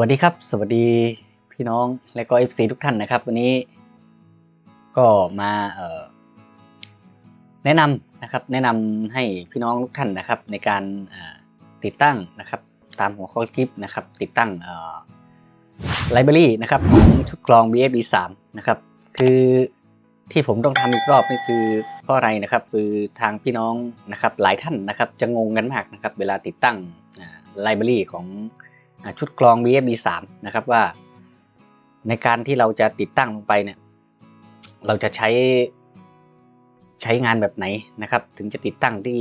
วัสดีครับ สวัสดีพี่น้องและก็ FC ทุกท่านนะครับ วันนี้ก็มาแนะนำนะครับ แนะนำให้พี่น้องทุกท่านนะครับ ในการติดตั้งนะครับ ตามหัวข้อคลิปนะครับ ติดตั้งไลบรารีนะครับของชุดกรอง BFD 3นะครับ คือที่ผมต้องทำอีกรอบนี่คือเพราะอะไรนะครับ คือทางพี่น้องนะครับหลายท่านนะครับ จะงงกันมากนะครับ เวลาติดตั้งไลบรารีของ ชุดกรอง BFD 3นะครับว่า ในการที่เราจะติดตั้งลงไปเนี่ย เราจะใช้ใช้งานแบบไหนนะครับ ถึงจะติดตั้งที่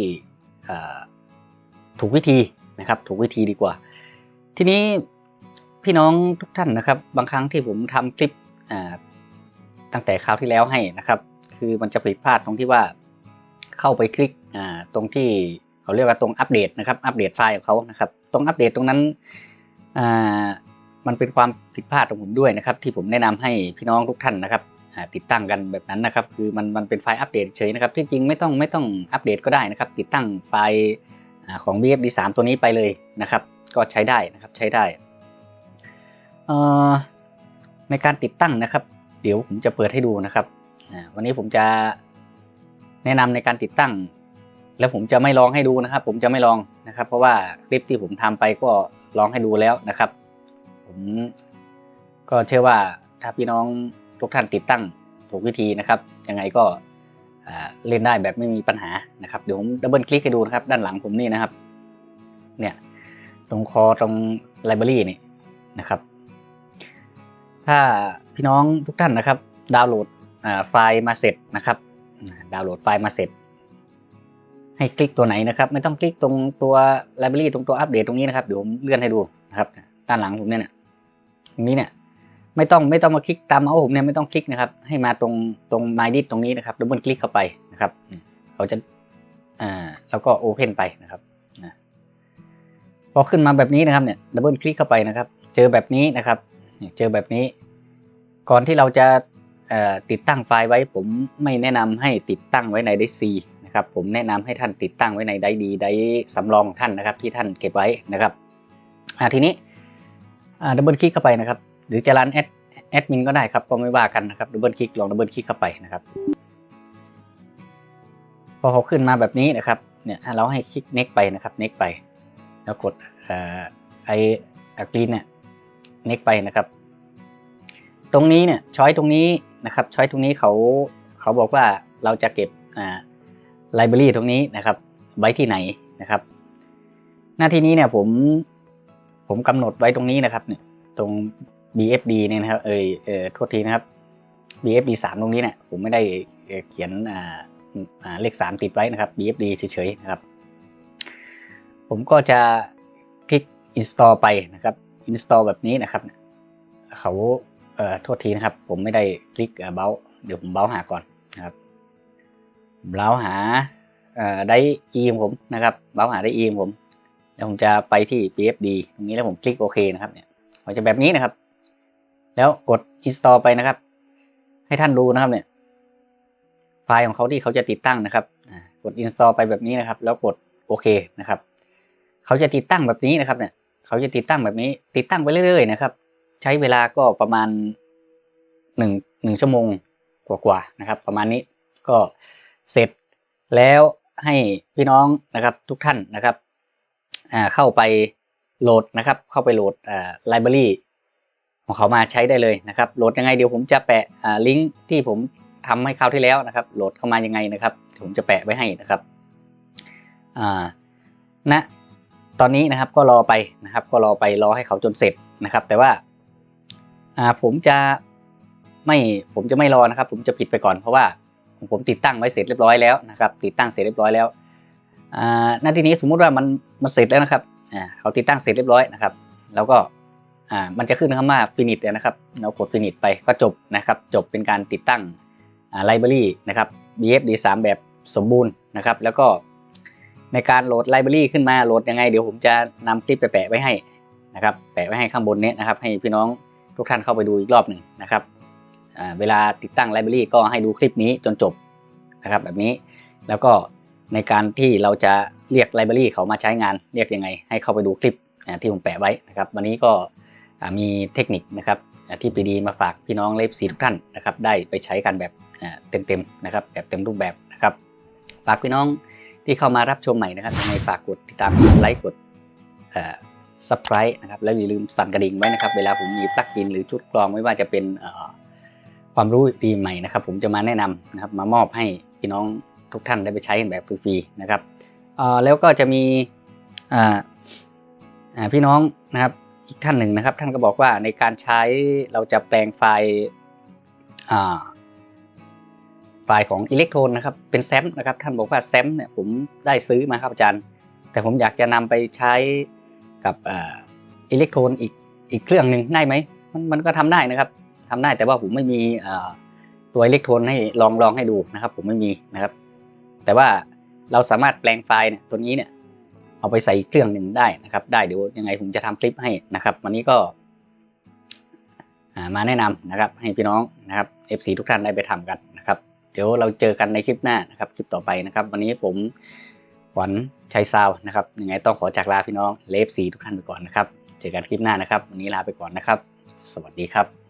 ถูกวิธีนะครับ ถูกวิธีดีกว่า ทีนี้พี่น้องทุกท่านนะครับ บางครั้งที่ผมทำคลิปตั้งแต่คราวที่แล้วให้นะครับ คือมันจะผิดพลาดตรงที่ว่าเข้าไปคลิกตรงที่เขาเรียกว่าตรงอัปเดตนะครับ อัปเดตไฟล์ของเขานะครับ ตรงอัปเดตตรงนั้น มันเป็นความผิดพลาดของผมด้วยนะครับ ที่ผมแนะนำให้พี่น้องทุกท่านนะครับติดตั้งกันแบบนั้นนะครับ คือมันมันเป็นไฟล์อัปเดตเฉยนะครับ ที่จริงไม่ต้องไม่ต้องอัปเดตก็ได้นะครับ ติดตั้งไฟล์อ่าของ BFD 3 ตัวนี้ไปเลยนะครับ ก็ใช้ได้นะครับใช้ได้ในการติดตั้งนะครับ เดี๋ยวผมจะเปิดให้ดูนะครับวันนี้ผมจะแนะนำในการติดตั้ง แล้วผมจะไม่ลองให้ดูนะครับ ผมจะไม่ลองนะครับ เพราะว่าคลิปที่ผมทำไปก็ ลองให้ดูแล้วนะครับ ผมก็เชื่อว่าถ้าพี่น้องทุกท่านติดตั้งถูกวิธีนะครับ ยังไงก็เล่นได้แบบไม่มีปัญหานะครับ เดี๋ยวผมดับเบิลคลิกให้ดูนะครับ ด้านหลังผมนี่นะครับ เนี่ย ตรงคอตรงไลบรารีนี่นะครับ ถ้าพี่น้องทุกท่านนะครับ ดาวน์โหลดไฟล์มาเสร็จนะครับ ดาวน์โหลดไฟล์มาเสร็จ ให้คลิกตัวไหนนะครับ ไม่ต้องคลิกตรงตัวไลบรารีตรงตัวอัปเดตตรงนี้นะครับเดี๋ยวผมเลื่อนให้ดูนะครับด้านหลังผมเนี่ยตรงนี้เนี่ยไม่ต้องไม่ต้องมาคลิกตามเมาส์ผมเนี่ยไม่ต้องคลิกนะครับ ให้มาตรงตรง My d i t ตรงนี้นะครับดับเบิลคลิกเข้าไปนะครับเขาจะอ่าแล้วก็โอเพนไปนะครับนะพอขึ้นมาแบบนี้นะครับเนี่ยดับเบิลคลิกเข้าไปนะครับ เจอแบบนี้นะครับเจอแบบนี้ ก่อนที่เราจะอ่อติดตั้งไฟล์ไว้ผมไม่แนะนำให้ติดตั้งไว้ในไดซี นะครับ ผมแนะนำให้ท่านติดตั้งไว้ในไดดีไดสำรองของท่านนะครับ ที่ท่านเก็บไว้นะครับทีนี้ดับเบิลคลิกเข้าไปนะครับ หรือจะรันแอดแอดมินก็ได้ครับก็ไม่ว่ากันนะครับดับเบิลคลิกลองดับเบิลคลิกเข้าไปนะครับ พอเขาขึ้นมาแบบนี้นะครับเนี่ยเราให้คลิก next ไปนะครับ next ไป แล้วกดเอ่อไออกรีนเนี่ย next ไปนะครับ ตรงนี้เนี่ยช้อยตรงนี้นะครับช้อยตรงนี้เขาเขาบอกว่าเราจะเก็บอ่า ไลบรารีตรงนี้นะครับไว้ที่ไหนนะครับ หน้าที่นี้เนี่ยผมผมกำหนดไว้ตรงนี้นะครับเนี่ยตรง BFD เนี่ยนะครับเอยเออโทษทีนะครับ BFD 3 ตรงนี้เนี่ยผมไม่ได้เขียนอ่าอ่าเลข 3 ติดไว้นะครับ BFD เฉยๆนะครับ ผมก็จะคลิก install ไปนะครับ install แบบนี้นะครับ เขาเอ่อโทษทีนะครับ ผมไม่ได้คลิกเบาเดี๋ยวผมเบาหาก่อนนะครับ เบาหาได้ e ของผมนะครับเบาหาได้ e ของผมแล้วผมจะไปที่ BFD ตรงนี้แล้วผมคลิกโอเคนะครับเนี่ยมันจะแบบนี้นะครับ แล้วกด install ไปนะครับ ให้ท่านดูนะครับเนี่ยไฟล์ของเขาที่เขาจะติดตั้งนะครับกด install ไปแบบนี้นะครับ แล้วกดโอเคนะครับเขาจะติดตั้งแบบนี้นะครับเนี่ยเขาจะติดตั้งแบบนี้ ติดตั้งไปเรื่อยๆนะครับ ใช้เวลาก็ประมาณหนึ่งหนึ่งชั่วโมงกว่าๆนะครับ ประมาณนี้ก็ เสร็จแล้วให้พี่น้องนะครับทุกท่านนะครับเข้าไปโหลดนะครับ เข้าไปโหลดไลบรารีของเขามาใช้ได้เลยนะครับ โหลดยังไงเดี๋ยวผมจะแปะลิงก์ที่ผมทำให้คราวที่แล้วนะครับ โหลดเข้ามายังไงนะครับ ผมจะแปะไว้ให้นะครับอ่าณตอนนี้นะครับก็รอไปนะครับ ก็รอไปรอให้เขาจนเสร็จนะครับ แต่ว่าอ่าผมจะไม่ผมจะไม่รอนะครับ ผมจะปิดไปก่อนเพราะว่า ผมติดตั้งไว้เสร็จเรียบร้อยแล้วนะครับ ติดตั้งเสร็จเรียบร้อยแล้วอ่าณที่นี้สมมุติว่ามันมันเสร็จแล้วนะครับเขาติดตั้งเสร็จเรียบร้อยนะครับ แล้วก็มันจะขึ้นคำว่า finish นะครับ เรากด finish ไปก็จบนะครับ จบเป็นการติดตั้งอ่า library นะครับ BFD 3 แบบสมบูรณ์นะครับ แล้วก็ในการโหลด library ขึ้นมาโหลดยังไง เดี๋ยวผมจะนำคลิปไปแปะไว้ให้นะครับ แปะไว้ให้ข้างบนนี้นะครับ ให้พี่น้องทุกท่านเข้าไปดูอีกรอบหนึ่งนะครับ เวลาติดตั้ง library ก็ให้ดูคลิปนี้จนจบนะครับแบบนี้แล้วก็ในการที่เราจะเรียกไลบรารีเขามาใช้งานเรียกยังไง ให้เข้าไปดูคลิปที่ผมแปะไว้นะครับ วันนี้ก็มีเทคนิคนะครับอ่าที่ดีๆมาฝากพี่น้องเลฟซีทุกท่านนะครับได้ไปใช้กันแบบเต็มๆนะครับแบบเต็มรูปแบบนะครับฝากพี่น้องที่เข้ามารับชมใหม่นะครับยังไงฝากกดติดตามกดไลค์กดเอ่อ subscribe นะครับแล้วอย่าลืมสั่นกระดิ่งไว้นะครับ เวลาผมมีปลั๊กอินหรือชุดกรองไม่ว่าจะเป็นอ ความรู้ดีใหม่นะครับ ผมจะมาแนะนำนะครับมามอบให้พี่น้องทุกท่านได้ไปใช้กันแบบฟรีๆนะครับอ่อแล้วก็จะมีอ่าพี่น้องนะครับอีกท่านหนึ่งนะครับ ท่านก็บอกว่าในการใช้เราจะแปลงไฟล์อ่าไฟล์ของอิเล็กโทรนนะครับเป็นแซมนะครับ ท่านบอกว่าแซมเนี่ยผมได้ซื้อมาครับอาจารย์ แต่ผมอยากจะนำไปใช้กับอ่าอิเล็กโทรนอีกอีกเครื่องหนึ่งได้ไหมมันมันก็ทำได้นะครับ ทำได้แต่ว่าผมไม่มีตัวอิเล็กโทรนให้ลองลองให้ดูนะครับ ผมไม่มีนะครับ แต่ว่าเราสามารถแปลงไฟล์เนี่ยตัวนี้เนี่ยเอาไปใส่เครื่องหนึ่งได้นะครับ ได้เดี๋ยวยังไงผมจะทำคลิปให้นะครับ วันนี้ก็มาแนะนำนะครับ ให้พี่น้องนะครับ FC ทุกท่านได้ไปทำกันนะครับ เดี๋ยวเราเจอกันในคลิปหน้านะครับ คลิปต่อไปนะครับ วันนี้ผมขวัญชัยซาวนะครับยังไงต้องขอจากลาพี่น้องเลฟซีทุกท่านไปก่อนนะครับ เจอกันคลิปหน้านะครับ วันนี้ลาไปก่อนนะครับ สวัสดีครับ